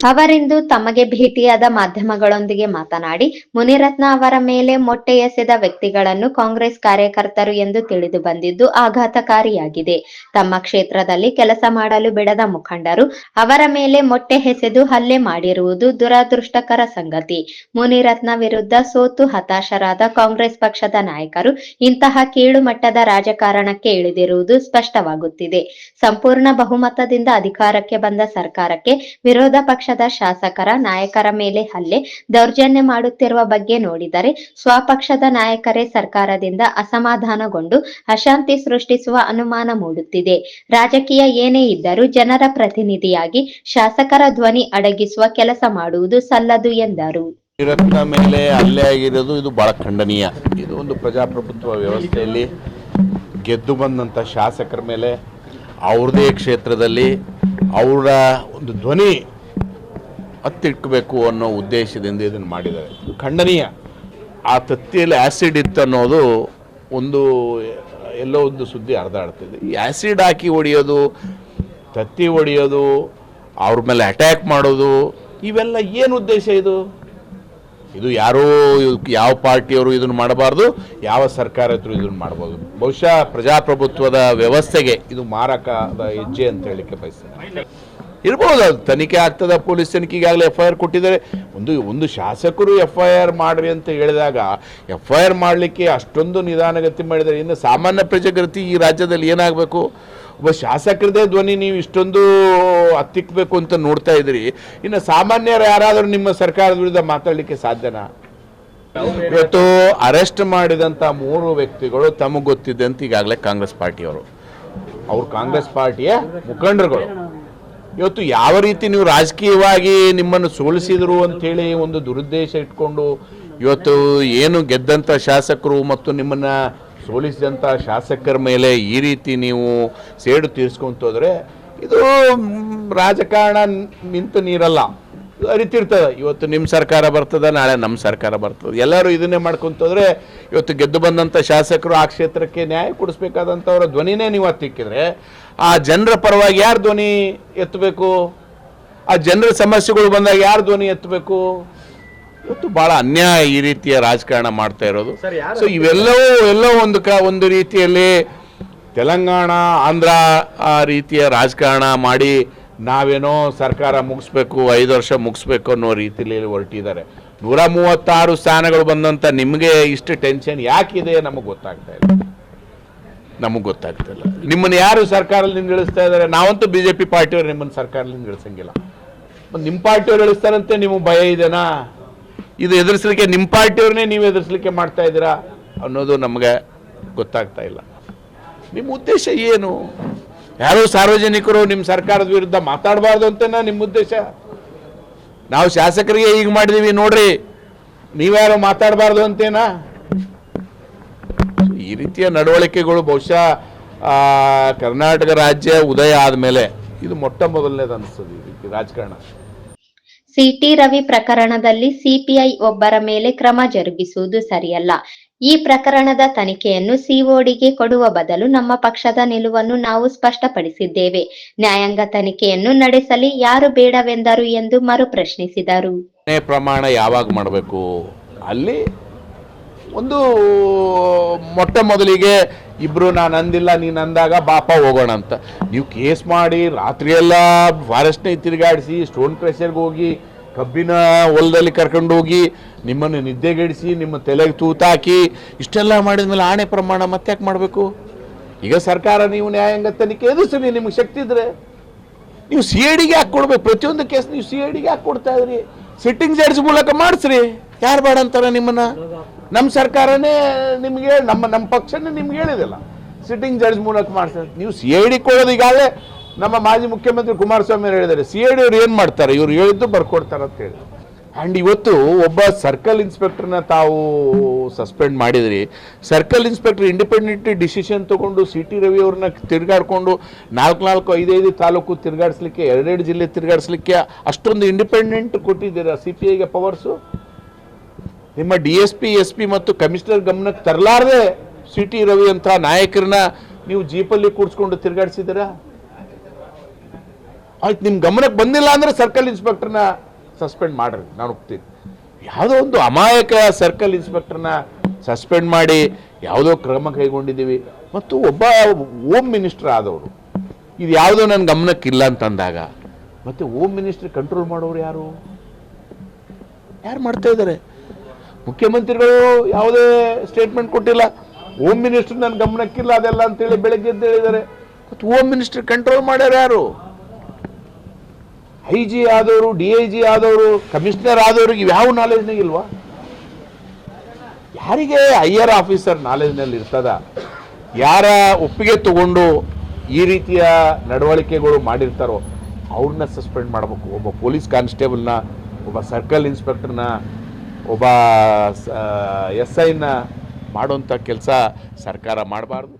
ಅವರಿಂದು ತಮಗೆ ಭೇಟಿಯಾದ ಮಾಧ್ಯಮಗಳೊಂದಿಗೆ ಮಾತನಾಡಿ, ಮುನಿರತ್ನ ಅವರ ಮೇಲೆ ಮೊಟ್ಟೆ ಎಸೆದ ವ್ಯಕ್ತಿಗಳನ್ನು ಕಾಂಗ್ರೆಸ್ ಕಾರ್ಯಕರ್ತರು ಎಂದು ತಿಳಿದು ಬಂದಿದ್ದು ಆಘಾತಕಾರಿಯಾಗಿದೆ. ತಮ್ಮ ಕ್ಷೇತ್ರದಲ್ಲಿ ಕೆಲಸ ಮಾಡಲು ಬಿಡದ ಮುಖಂಡರು ಅವರ ಮೇಲೆ ಮೊಟ್ಟೆ ಎಸೆದು ಹಲ್ಲೆ ಮಾಡಿರುವುದು ದುರದೃಷ್ಟಕರ ಸಂಗತಿ. ಮುನಿರತ್ನ ವಿರುದ್ಧ ಸೋತು ಹತಾಶರಾದ ಕಾಂಗ್ರೆಸ್ ಪಕ್ಷದ ನಾಯಕರು ಇಂತಹ ಕೀಳು ಮಟ್ಟದ ರಾಜಕಾರಣಕ್ಕೆ ಇಳಿದಿರುವುದು ಸ್ಪಷ್ಟವಾಗುತ್ತಿದೆ. ಸಂಪೂರ್ಣ ಬಹುಮತದಿಂದ ಅಧಿಕಾರಕ್ಕೆ ಬಂದ ಸರ್ಕಾರಕ್ಕೆ ವಿರೋಧ ಪಕ್ಷದ ಶಾಸಕರ ನಾಯಕರ ಮೇಲೆ ಹಲ್ಲೆ, ದೌರ್ಜನ್ಯ ಮಾಡುತ್ತಿರುವ ಬಗ್ಗೆ ನೋಡಿದರೆ ಸ್ವಪಕ್ಷದ ನಾಯಕರೇ ಸರ್ಕಾರದಿಂದ ಅಸಮಾಧಾನಗೊಂಡು ಅಶಾಂತಿ ಸೃಷ್ಟಿಸುವ ಅನುಮಾನ ಮೂಡುತ್ತಿದೆ. ರಾಜಕೀಯ ಏನೇ ಇದ್ದರೂ ಜನರ ಪ್ರತಿನಿಧಿಯಾಗಿ ಶಾಸಕರ ಧ್ವನಿ ಅಡಗಿಸುವ ಕೆಲಸ ಮಾಡುವುದು ಸಲ್ಲದು ಎಂದರು. ಮೇಲೆ ಹಲ್ಲೆ ಆಗಿರೋದು ಇದು ಬಹಳ ಖಂಡನೀಯ. ಇದು ಒಂದು ಪ್ರಜಾಪ್ರಭುತ್ವ ವ್ಯವಸ್ಥೆಯಲ್ಲಿ ಗೆದ್ದು ಬಂದಂಥ ಶಾಸಕರ ಮೇಲೆ ಅವ್ರದೇ ಕ್ಷೇತ್ರದಲ್ಲಿ ಅವರ ಒಂದು ಧ್ವನಿ ಹತ್ತಿಟ್ಬೇಕು ಅನ್ನೋ ಉದ್ದೇಶದಿಂದ ಇದನ್ನು ಮಾಡಿದ್ದಾರೆ. ಖಂಡನೀಯ. ಆ ತತ್ತಿಯಲ್ಲಿ ಆ್ಯಸಿಡ್ ಇತ್ತು ಅನ್ನೋದು ಒಂದು, ಎಲ್ಲೋ ಒಂದು ಸುದ್ದಿ ಹರಿದಾಡ್ತಿದೆ ಈ ಆ್ಯಸಿಡ್ ಹಾಕಿ ಹೊಡೆಯೋದು, ತತ್ತಿ ಹೊಡೆಯೋದು, ಅವ್ರ ಮೇಲೆ ಅಟ್ಯಾಕ್ ಮಾಡೋದು, ಇವೆಲ್ಲ ಏನು ಉದ್ದೇಶ ಇದು? ಇದು ಯಾರೋ, ಯಾವ ಪಾರ್ಟಿಯವರು ಇದನ್ನು ಮಾಡಬಾರ್ದು, ಯಾವ ಸರ್ಕಾರ ಹತ್ರ ಇದನ್ನು ಮಾಡ್ಬೋದು. ಬಹುಶಃ ಪ್ರಜಾಪ್ರಭುತ್ವದ ವ್ಯವಸ್ಥೆಗೆ ಇದು ಮಾರಕದ ಹೆಜ್ಜೆ ಅಂತ ಹೇಳಿಕ್ಕೆ ಬಯಸ್ತೇನೆ. ಇರ್ಬೋದು, ಅದು ತನಿಖೆ ಆಗ್ತದ, ಪೊಲೀಸ್ ತನಿಖೆಗಾಗಲೇ ಎಫ್ ಐ ಆರ್ ಕೊಟ್ಟಿದ್ದಾರೆ. ಒಂದು ಒಂದು ಶಾಸಕರು ಎಫ್ ಐ ಆರ್ ಮಾಡಿರಿ ಅಂತ ಹೇಳಿದಾಗ ಎಫ್ ಐ ಆರ್ ಮಾಡಲಿಕ್ಕೆ ಅಷ್ಟೊಂದು ನಿಧಾನಗತಿ ಮಾಡಿದರೆ ಇನ್ನು ಸಾಮಾನ್ಯ ಪ್ರಜಾಗತಿ ಈ ರಾಜ್ಯದಲ್ಲಿ ಏನಾಗಬೇಕು? ಒಬ್ಬ ಶಾಸಕರದೇ ಧ್ವನಿ, ನೀವು ಇಷ್ಟೊಂದು ಹತ್ತಿಕ್ಕಬೇಕು ಅಂತ ನೋಡ್ತಾ ಇದ್ರಿ ಇನ್ನು ಸಾಮಾನ್ಯರು ಯಾರಾದರೂ ನಿಮ್ಮ ಸರ್ಕಾರದ ವಿರುದ್ಧ ಮಾತಾಡಲಿಕ್ಕೆ ಸಾಧ್ಯನಾ? ಇವತ್ತು ಅರೆಸ್ಟ್ ಮಾಡಿದಂಥ ಮೂರು ವ್ಯಕ್ತಿಗಳು ತಮಗೆ ಗೊತ್ತಿದ್ದಂತೆ ಈಗಾಗಲೇ ಕಾಂಗ್ರೆಸ್ ಪಾರ್ಟಿಯವರು. ಅವರು ಕಾಂಗ್ರೆಸ್ ಪಾರ್ಟಿಯ ಮುಖಂಡರುಗಳು. ಇವತ್ತು ಯಾವ ರೀತಿ ನೀವು ರಾಜಕೀಯವಾಗಿ ನಿಮ್ಮನ್ನು ಸೋಲಿಸಿದ್ರು ಅಂತೇಳಿ ಒಂದು ದುರುದ್ದೇಶ ಇಟ್ಕೊಂಡು ಇವತ್ತು ಏನು ಗೆದ್ದಂಥ ಶಾಸಕರು ಮತ್ತು ನಿಮ್ಮನ್ನು ಸೋಲಿಸಿದಂಥ ಶಾಸಕರ ಮೇಲೆ ಈ ರೀತಿ ನೀವು ಸೇಡು ತೀರಿಸ್ಕೊಂತೋದ್ರೆ ಇದು ರಾಜಕಾರಣ ನಿಂತು ನೀರಲ್ಲ. ಅರಿತಿರ್ತದೆ. ಇವತ್ತು ನಿಮ್ಮ ಸರ್ಕಾರ ಬರ್ತದೆ ನಾಳೆ ನಮ್ಮ ಸರ್ಕಾರ ಬರ್ತದೆ. ಎಲ್ಲರೂ ಇದನ್ನೇ ಮಾಡ್ಕೊಂತಂದ್ರೆ ಇವತ್ತು ಗೆದ್ದು ಬಂದಂಥ ಶಾಸಕರು ಆ ಕ್ಷೇತ್ರಕ್ಕೆ ನ್ಯಾಯ ಕೊಡಿಸ್ಬೇಕಾದಂಥವ್ರ ಧ್ವನಿನೇ ನೀವು ಹತ್ತಿಕ್ಕಿದ್ರೆ ಆ ಜನರ ಪರವಾಗಿ ಯಾರು ಧ್ವನಿ ಎತ್ತಬೇಕು? ಆ ಜನರ ಸಮಸ್ಯೆಗಳು ಬಂದಾಗ ಯಾರು ಧ್ವನಿ ಎತ್ತಬೇಕು? ಇವತ್ತು ಬಹಳ ಅನ್ಯಾಯ ಈ ರೀತಿಯ ರಾಜಕಾರಣ ಮಾಡ್ತಾ ಇರೋದು. ಸೊ ಇವೆಲ್ಲವೂ ಎಲ್ಲೋ ಒಂದು ಕ ಒಂದು ರೀತಿಯಲ್ಲಿ ತೆಲಂಗಾಣ ಆಂಧ್ರ ಆ ರೀತಿಯ ರಾಜಕಾರಣ ಮಾಡಿ ನಾವೇನೋ ಸರ್ಕಾರ ಮುಗಿಸ್ಬೇಕು, ಐದು ವರ್ಷ ಮುಗಿಸ್ಬೇಕು ಅನ್ನೋ ರೀತಿಯಲ್ಲಿ ಹೊರಟಿದ್ದಾರೆ. ನೂರ ಮೂವತ್ತಾರು ಸ್ಥಾನಗಳು ಬಂದಂಥ ನಿಮಗೆ ಇಷ್ಟು ಟೆನ್ಷನ್ ಯಾಕಿದೆ ನಮಗೆ ಗೊತ್ತಾಗ್ತಾ ಇಲ್ಲ. ನಮಗೆ ಗೊತ್ತಾಗ್ತಿಲ್ಲ ನಿಮ್ಮನ್ನು ಯಾರು ಸರ್ಕಾರದಿಂದ ಇಳಿಸ್ತಾ ಇದ್ದಾರೆ? ನಾವಂತೂ ಬಿ ಜೆ ಪಿ ಪಾರ್ಟಿಯವರು ನಿಮ್ಮನ್ನು ಸರ್ಕಾರದಿಂದ ಇಳಿಸಂಗಿಲ್ಲ. ನಿಮ್ಮ ಪಾರ್ಟಿಯವ್ರು ಇಳಿಸ್ತಾರಂತೆ, ನಿಮಗೆ ಭಯ ಇದೆನಾ? ಇದು ಎದುರಿಸಲಿಕ್ಕೆ ನಿಮ್ಮ ಪಾರ್ಟಿಯವ್ರನ್ನೇ ನೀವು ಎದುರಿಸಲಿಕ್ಕೆ ಮಾಡ್ತಾ ಇದ್ದೀರಾ ಅನ್ನೋದು ನಮಗೆ ಗೊತ್ತಾಗ್ತಾ ಇಲ್ಲ. ನಿಮ್ಮ ಉದ್ದೇಶ ಏನು? ಯಾರೋ ಸಾರ್ವಜನಿಕರು ನಿಮ್ಮ ಸರ್ಕಾರದ ವಿರುದ್ಧ ಮಾತಾಡಬಾರ್ದು ಅಂತನಾ ನಿಮ್ಮ ಉದ್ದೇಶ? ನಾವು ಶಾಸಕರಿಗೆ ಈಗ ಮಾಡಿದೀವಿ, ನೋಡ್ರಿ. ನೀವ್ಯಾರು ಮಾತಾಡಬಾರ್ದು ಅಂತೇನಾ? ಈ ರೀತಿಯ ನಡವಳಿಕೆಗಳು ಬಹುಶಃ ಕರ್ನಾಟಕ ರಾಜ್ಯ ಉದಯ ಆದಮೇಲೆ ಇದು ಮೊಟ್ಟ ಮೊದಲನೇದು ಅನಿಸ್ತದೆ ಈ ರೀತಿ ರಾಜಕಾರಣ. ಸಿಟಿ ರವಿ ಪ್ರಕರಣದಲ್ಲಿ ಸಿಪಿಐ ಒಬ್ಬರ ಮೇಲೆ ಕ್ರಮ ಜರುಗಿಸುವುದು ಸರಿಯಲ್ಲ. ಈ ಪ್ರಕರಣದ ತನಿಖೆಯನ್ನು ಸಿಒಡಿಗೆ ಕೊಡುವ ಬದಲು ನಮ್ಮ ಪಕ್ಷದ ನಿಲುವನ್ನು ನಾವು ಸ್ಪಷ್ಟಪಡಿಸಿದ್ದೇವೆ. ನ್ಯಾಯಾಂಗ ತನಿಖೆಯನ್ನು ನಡೆಸಲಿ, ಯಾರು ಬೇಡವೆಂದರು ಎಂದು ಮರು ಪ್ರಶ್ನಿಸಿದರು. ಪ್ರಮಾಣ ಯಾವಾಗ ಮಾಡಬೇಕು? ಅಲ್ಲಿ ಒಂದು ಮೊಟ್ಟ ಮೊದಲಿಗೆ ಇಬ್ರು ನಾನು ಅಂದಿಲ್ಲ, ನೀನು ಅಂದಾಗ ಬಾಪ ಹೋಗೋಣ ಅಂತ. ನೀವು ಕೇಸ್ ಮಾಡಿ, ರಾತ್ರಿಯೆಲ್ಲ ಫಾರೆಸ್ಟ್ನೇ ತಿರುಗಾಡಿಸಿ ಸ್ಟೋನ್ ಕ್ರೆಷರ್ಗೆ ಹೋಗಿ ಕಬ್ಬಿನ ಹೊಲದಲ್ಲಿ ಕರ್ಕೊಂಡು ಹೋಗಿ ನಿಮ್ಮನ್ನು ನಿದ್ದೆಗೆಡಿಸಿ, ನಿಮ್ಮ ತಲೆಗೆ ತೂತಾಕಿ, ಇಷ್ಟೆಲ್ಲ ಮಾಡಿದ ಮೇಲೆ ಆಣೆ ಪ್ರಮಾಣ ಮತ್ತೆ ಯಾಕೆ ಮಾಡಬೇಕು? ಈಗ ಸರ್ಕಾರ ನೀವು ನ್ಯಾಯಾಂಗ ತನಿಖೆ ಎದುರಿಸಿ ನಿಮಗೆ ಶಕ್ತಿ ಇದ್ರೆ. ನೀವು ಸಿ ಐ ಡಿಗೆ ಯಾಕೆ ಕೊಡ್ಬೇಕು? ಪ್ರತಿಯೊಂದು ಕೇಸ್ ನೀವು ಸಿ ಐ ಡಿಗೆ ಯಾಕೆ ಕೊಡ್ತಾ ಇದ್ರಿ? ಸಿಟ್ಟಿಂಗ್ ಜಡ್ಜ್ ಮೂಲಕ ಮಾಡಿಸ್ರಿ. ಯಾರು ಬೇಡ ಅಂತಾರ ನಿಮ್ಮನ್ನ? ನಮ್ಮ ಸರ್ಕಾರನೇ ನಿಮಗೆ, ನಮ್ಮ ನಮ್ಮ ಪಕ್ಷನೇ ನಿಮ್ಗೆ ಹೇಳಿದಿಲ್ಲ. ಸಿಟ್ಟಿಂಗ್ ಜಡ್ಜ್ ಮೂಲಕ ಮಾಡಿಸ್ತಾರೆ ನೀವು ಸಿ ಐ ಡಿ ಕೊಡೋದು ಈಗಾಗಲೇ ನಮ್ಮ ಮಾಜಿ ಮುಖ್ಯಮಂತ್ರಿ ಕುಮಾರಸ್ವಾಮಿ ಅವರು ಹೇಳಿದ್ದಾರೆ ಸಿ ಐ ಡಿ ಅವ್ರು ಏನು ಮಾಡ್ತಾರೆ? ಇವ್ರು ಹೇಳಿದ್ದು ಬರ್ಕೊಡ್ತಾರೆ ಅಂತ ಹೇಳಿ. ಆ್ಯಂಡ್ ಇವತ್ತು ಒಬ್ಬ ಸರ್ಕಲ್ ಇನ್ಸ್ಪೆಕ್ಟರ್ನ ತಾವು ಸಸ್ಪೆಂಡ್ ಮಾಡಿದ್ರಿ. ಸರ್ಕಲ್ ಇನ್ಸ್ಪೆಕ್ಟರ್ ಇಂಡಿಪೆಂಡೆಂಟ್ ಡಿಸಿಷನ್ ತಗೊಂಡು ಸಿ ಟಿ ರವಿ ಅವ್ರನ್ನ ತಿರುಗಾಡ್ಕೊಂಡು ನಾಲ್ಕು ನಾಲ್ಕು ಐದೈದು ತಾಲೂಕು ತಿರುಗಾಡಿಸ್ಲಿಕ್ಕೆ, ಎರಡೆರಡು ಜಿಲ್ಲೆ ತಿರುಗಾಡಿಸ್ಲಿಕ್ಕೆ ಅಷ್ಟೊಂದು ಇಂಡಿಪೆಂಡೆಂಟ್ ಕೊಟ್ಟಿದ್ದೀರಾ ಸಿ ಪಿ ಐಗೆ ಪವರ್ಸು ನಿಮ್ಮ D S P S P ಮತ್ತು ಕಮಿಷನರ್ ಗಮನಕ್ಕೆ ತರಲಾರದೆ ಸಿ ಟಿ ರವಿ ಅಂತ ನಾಯಕರನ್ನ ನೀವು ಜೀಪಲ್ಲಿ ಕೂಡಿಸ್ಕೊಂಡು ತಿರುಗಾಡಿಸಿದ್ದೀರಾ? ಆಯ್ತು ನಿಮ್ಮ ಗಮನಕ್ಕೆ ಬಂದಿಲ್ಲ ಅಂದ್ರೆ ಸರ್ಕಲ್ ಇನ್ಸ್ಪೆಕ್ಟರ್ನ ಸಸ್ಪೆಂಡ್ ಮಾಡ್ರಿ, ನಾನು ಒಪ್ತೀನಿ. ಯಾವುದೋ ಒಂದು ಅಮಾಯಕ ಸರ್ಕಲ್ ಇನ್ಸ್ಪೆಕ್ಟರ್ನ ಸಸ್ಪೆಂಡ್ ಮಾಡಿ, ಯಾವುದೋ ಕ್ರಮ ಕೈಗೊಂಡಿದ್ದೀವಿ. ಮತ್ತು ಒಬ್ಬ ಓಮ್ ಮಿನಿಸ್ಟರ್ ಆದವರು, ಇದು ಯಾವುದೋ ನನ್ನ ಗಮನಕ್ಕಿಲ್ಲ ಅಂತಂದಾಗ, ಮತ್ತೆ ಓಮ್ ಮಿನಿಸ್ಟ್ರಿ ಕಂಟ್ರೋಲ್ ಮಾಡೋರು ಯಾರು? ಯಾರು ಮಾಡ್ತಾ ಇದ್ದಾರೆ? ಮುಖ್ಯಮಂತ್ರಿಗಳು ಯಾವುದೇ ಸ್ಟೇಟ್ಮೆಂಟ್ ಕೊಟ್ಟಿಲ್ಲ. ಹೋಮ್ ಮಿನಿಸ್ಟರ್ ನನ್ನ ಗಮನಕ್ಕಿಲ್ಲ ಅದೆಲ್ಲ ಅಂತೇಳಿ ಬೆಳಗ್ಗೆ ಎದ್ದು ಹೇಳಿದ್ದಾರೆ ಮತ್ತು ಹೋಮ್ ಮಿನಿಸ್ಟರ್ ಕಂಟ್ರೋಲ್ ಮಾಡ್ಯಾರ ಯಾರು? ಐ ಜಿ ಆದವರು ಡಿ ಐ ಜಿ ಆದವರು, ಕಮಿಷನರ್ ಆದವ್ರಿಗೆ ಇವ್ಯಾವ ನಾಲೆಜ್ನಾಗ ಇಲ್ವಾ? ಯಾರಿಗೆ ಹೈಯರ್ ಆಫೀಸರ್ ನಾಲೆಜ್ನಲ್ಲಿ ಇರ್ತದ? ಯಾರ ಒಪ್ಪಿಗೆ ತಗೊಂಡು ಈ ರೀತಿಯ ನಡವಳಿಕೆಗಳು ಮಾಡಿರ್ತಾರೋ, ಅವ್ರನ್ನ ಸಸ್ಪೆಂಡ್ ಮಾಡಬೇಕು. ಒಬ್ಬ ಪೊಲೀಸ್ ಕಾನ್ಸ್ಟೇಬಲ್ನ ಒಬ್ಬ ಸರ್ಕಲ್ ಇನ್ಸ್ಪೆಕ್ಟರ್ನ ಒಬ್ಬ ಎಸ್ ಐನ ಮಾಡೋಂಥ ಕೆಲಸ ಸರ್ಕಾರ ಮಾಡಬಾರ್ದು.